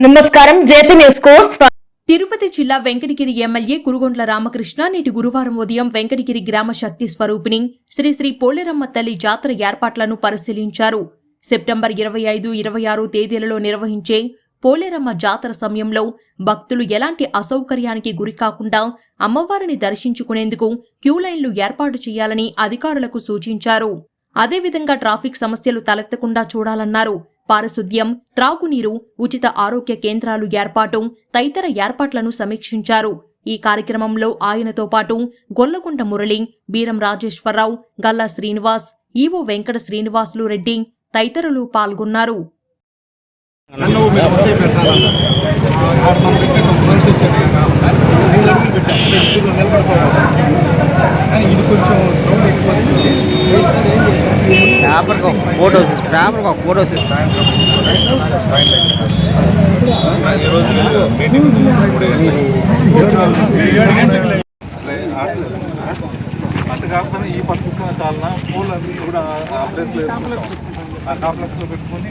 నమస్కారం జేపీ న్యూస్కు తిరుపతి జిల్లా వెంకటగిరి ఎమ్మెల్యే కురుగొండ్ల రామకృష్ణ నేటి గురువారం ఉదయం వెంకటగిరి గ్రామ శక్తి స్వరూపిణి శ్రీ శ్రీ పోలేరమ్మ తల్లి జాతర ఏర్పాట్లను పరిశీలించారు. సెప్టెంబర్ ఇరవై ఐదు ఇరవై ఆరు తేదీలలో నిర్వహించే పోలేరమ్మ జాతర సమయంలో భక్తులు ఎలాంటి అసౌకర్యానికి గురికాకుండా అమ్మవారిని దర్శించుకునేందుకు క్యూ లైన్లు ఏర్పాటు చేయాలని అధికారులకు సూచించారు. అదేవిధంగా ట్రాఫిక్ సమస్యలు తలెత్తకుండా చూడాలన్నారు. పారిశుద్ధ్యం త్రాగునీరు ఉచిత ఆరోగ్య కేంద్రాలు ఏర్పాటు తదితర ఏర్పాట్లను సమీక్షించారు. ఈ కార్యక్రమంలో ఆయనతో పాటు గొల్లగుంట మురళి బీరం రాజేశ్వరరావు గల్లా శ్రీనివాస్ ఈవో వెంకట శ్రీనివాసులు రెడ్డి తదితరులు పాల్గొన్నారు. కానీ ఇది కొంచెం పేపర్కి ఒక ఫోటో పేపర్కి ఒక ఫోటో ఈరోజు మీటింగ్ అటు కాకపోతే ఈ పక్కన చాలా పూలు అన్ని కూడా ఆ ప్లేస్లో ఆ కాంప్లెక్స్లో పెట్టుకొని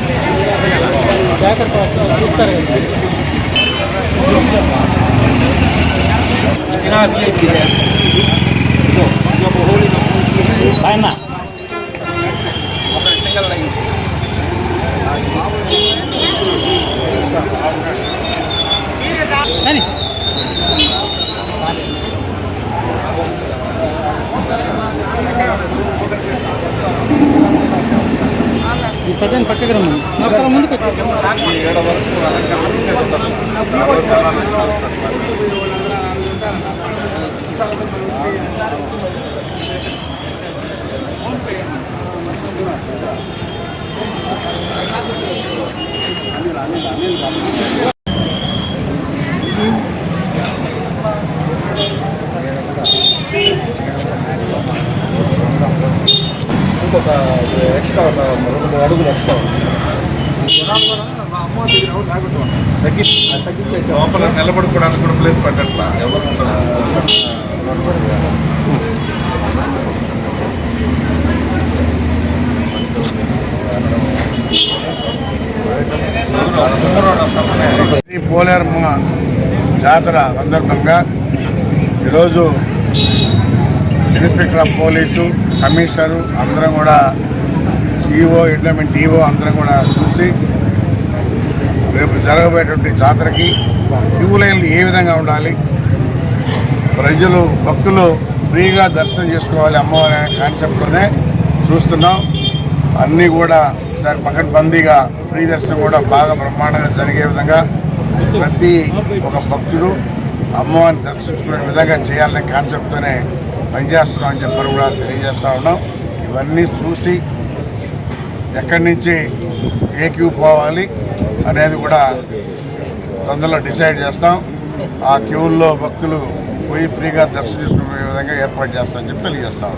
శేఖర్ పాస్ చూస్తారు కదా ఆయన ఈ పద్యాన్ని పక్కకి రమ్మని అక్కడ ముందుకు వచ్చి ఏడ ఇంకొక ఎక్స్ట్రా రెండు అడుగులు ఎక్స్ట్రా. తగ్గి తగ్గించేసి లోపల నిలబడుకోవడానికి కూడా ప్లేస్ పెట్టట్లా? ఎవరు శ్రీ పోలేరమ్మ జాతర సందర్భంగా ఈరోజు ఇన్స్పెక్టర్ ఆఫ్ పోలీసు కమిషనరు అందరం కూడా ఈఓ ఎండోమెంట్ ఈఓ అందరం కూడా చూసి రేపు జరగబోయేటువంటి జాతరకి క్యూ లైన్లు ఏ విధంగా ఉండాలి? ప్రజలు భక్తులు ఫ్రీగా దర్శనం చేసుకోవాలి అమ్మవారి అనే కాన్సెప్ట్లోనే చూస్తున్నాం. అన్నీ కూడా ఈసారి పకడ్బందీగా ఫ్రీ దర్శనం కూడా బాగా బ్రహ్మాండంగా జరిగే విధంగా ప్రతి ఒక భక్తుడు అమ్మవారిని దర్శించుకునే విధంగా చేయాలనే కాన్సెప్ట్తోనే పనిచేస్తున్నాం అని చెప్పని కూడా తెలియజేస్తా ఉన్నాం. ఇవన్నీ చూసి ఎక్కడి నుంచి ఏ క్యూ పోవాలి అనేది కూడా తొందరలో డిసైడ్ చేస్తాం. ఆ క్యూల్లో భక్తులు పోయి ఫ్రీగా దర్శనం చేసుకునే విధంగా ఏర్పాటు చేస్తామని చెప్పి తెలియజేస్తాం